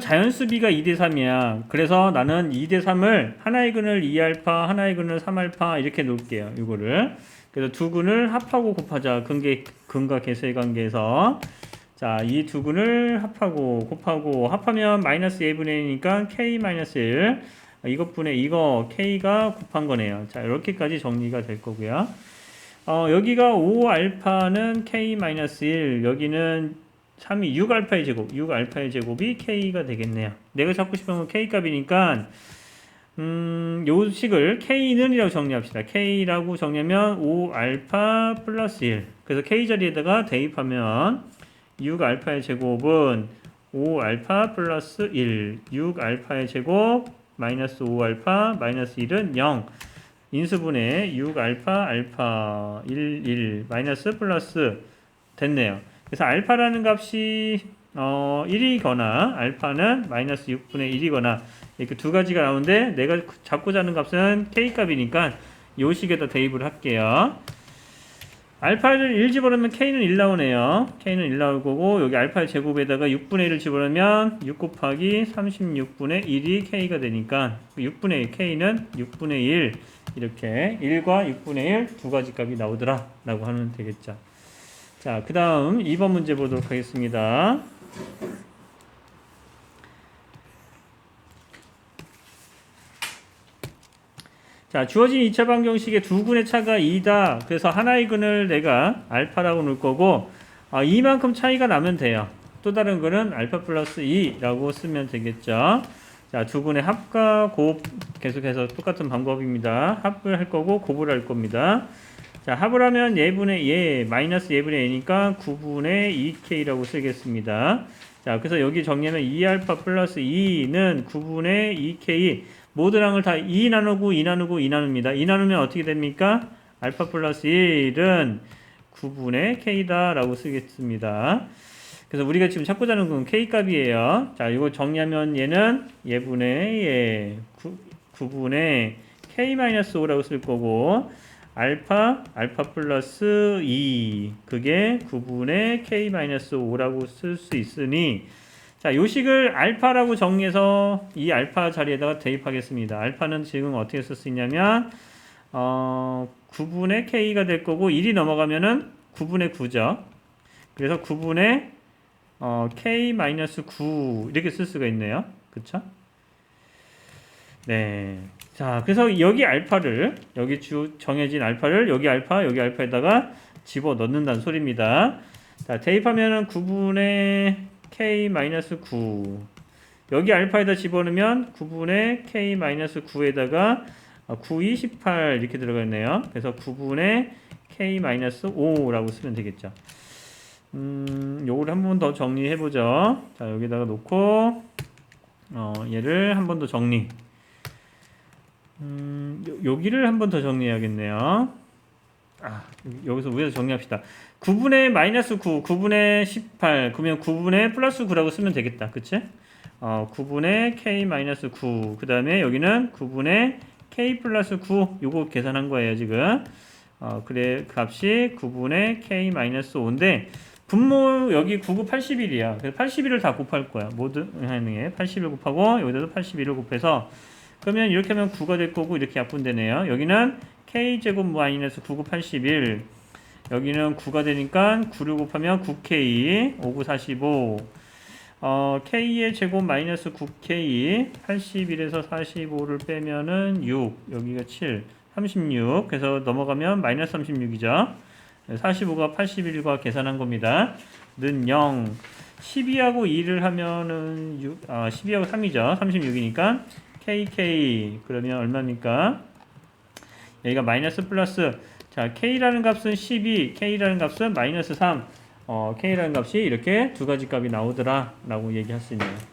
자연 수비가 2대 3이야. 그래서 나는 2대 3을 하나의 근을 2알파, 하나의 근을 3알파 이렇게 놓을게요. 이거를. 그래서 두 근을 합하고 곱하자. 근계 근과 계수의 관계에서 자, 이 두 근을 합하고 곱하고 합하면 마이너스 1분의 1이니까 k 마이너스 1 이것분의 이거 k가 곱한 거네요. 자, 이렇게까지 정리가 될 거고요. 어, 여기가 5알파는 k 마이너스 1, 여기는 3이 6알파의 제곱, 6알파의 제곱이 k가 되겠네요. 내가 찾고 싶은 건 k 값이니까 음, 요 식을 k는이라고 정리합시다. k라고 정리하면 5알파 플러스 1. 그래서 k 자리에다가 대입하면 6알파의 제곱은 5알파 플러스 1. 6알파의 제곱 마이너스 5알파 마이너스 1은 0. 인수분해 6알파 알파 1 1 마이너스 플러스 됐네요. 그래서 알파라는 값이 어 1이거나 알파는 마이너스 6분의 1이거나 이렇게 두 가지가 나오는데 내가 잡고자 하는 값은 k 값이니까 요 식에다 대입을 할게요. 알파를 1 집어넣으면 k는 1 나오네요. k는 1 나올 거고 여기 알파 제곱에다가 6분의 1을 집어넣으면 6 곱하기 36분의 1이 k가 되니까 6분의 1 k는 6분의 1 이렇게 1과 6분의 1 두 가지 값이 나오더라 라고 하면 되겠죠. 자, 그 다음 2번 문제 보도록 하겠습니다. 자, 주어진 2차 방정식의 두 근의 차가 2다. 그래서 하나의 근을 내가 알파라고 놓을 거고, 아, 이만큼 차이가 나면 돼요. 또 다른 거는 알파 플러스 2라고 쓰면 되겠죠. 자, 두 근의 합과 곱 계속해서 똑같은 방법입니다. 합을 할 거고 곱을 할 겁니다. 자, 합을 하면 예분의 예, 마이너스 예분의 예니까 9분의 2k라고 쓰겠습니다. 자, 그래서 여기 정리하면 2알파 플러스 2는 9분의 2k 모든 항을 다 2 나누고 2 나누고 2 나눕니다. 2 나누면 어떻게 됩니까? 알파 플러스 1은 9분의 k다라고 쓰겠습니다. 그래서 우리가 지금 찾고자 하는 건 k 값이에요. 자, 이거 정리하면 얘는 예분의 예, 9, 9분의 k-5라고 쓸 거고 알파 알파 플러스 2 그게 9분의 k-5라고 쓸 수 있으니 자, 요 식을 알파라고 정리해서 이 알파 자리에다가 대입하겠습니다. 알파는 지금 어떻게 쓸 수 있냐면 어, 9분의 k가 될 거고 1이 넘어가면은 9분의 9죠. 그래서 9분의 어, k-9 이렇게 쓸 수가 있네요. 그쵸? 네. 자, 그래서 여기 알파를 여기 주 정해진 알파를 여기 알파 여기 알파에다가 집어 넣는다는 소리입니다. 자, 대입하면은 9분의 k-9 여기 알파에다 집어넣으면 9분의 k-9에다가 9, 2, 18 이렇게 들어갔네요. 그래서 9분의 k-5라고 쓰면 되겠죠. 음, 요거를 한 번 더 정리해 보죠. 자, 여기다가 놓고 어, 얘를 한 번 더 정리. 음, 요, 여기를 한 번 더 정리해야겠네요. 아, 여기서 위에서 정리합시다. 9분의 마이너스 9, 9분의 18, 그러면 9분의 플러스 9라고 쓰면 되겠다. 그치? 어, 9분의 k 마이너스 9, 그 다음에 여기는 9분의 k 플러스 9, 요거 계산한 거예요, 지금. 어, 그래, 값이 9분의 k 마이너스 5인데, 분모 여기 99, 81이야. 그래서 81을 다 곱할 거야. 모든 행에 81 곱하고 여기다도 81을 곱해서 그러면 이렇게 하면 9가 될 거고 이렇게 약분되네요. 여기는 k제곱 마이너스 99, 81 여기는 9가 되니까 9를 곱하면 9k 59, 45 어, k의 제곱 마이너스 9k 81에서 45를 빼면은 6 여기가 7 36 그래서 넘어가면 마이너스 36이죠. 45가 81과 계산한 겁니다. 는 0. 12하고 2를 하면은 6, 아, 12하고 3이죠. 36이니까 KK 그러면 얼마입니까? 여기가 마이너스 플러스 자 K라는 값은 12 K라는 값은 마이너스 3 어, K라는 값이 이렇게 두 가지 값이 나오더라 라고 얘기할 수 있네요.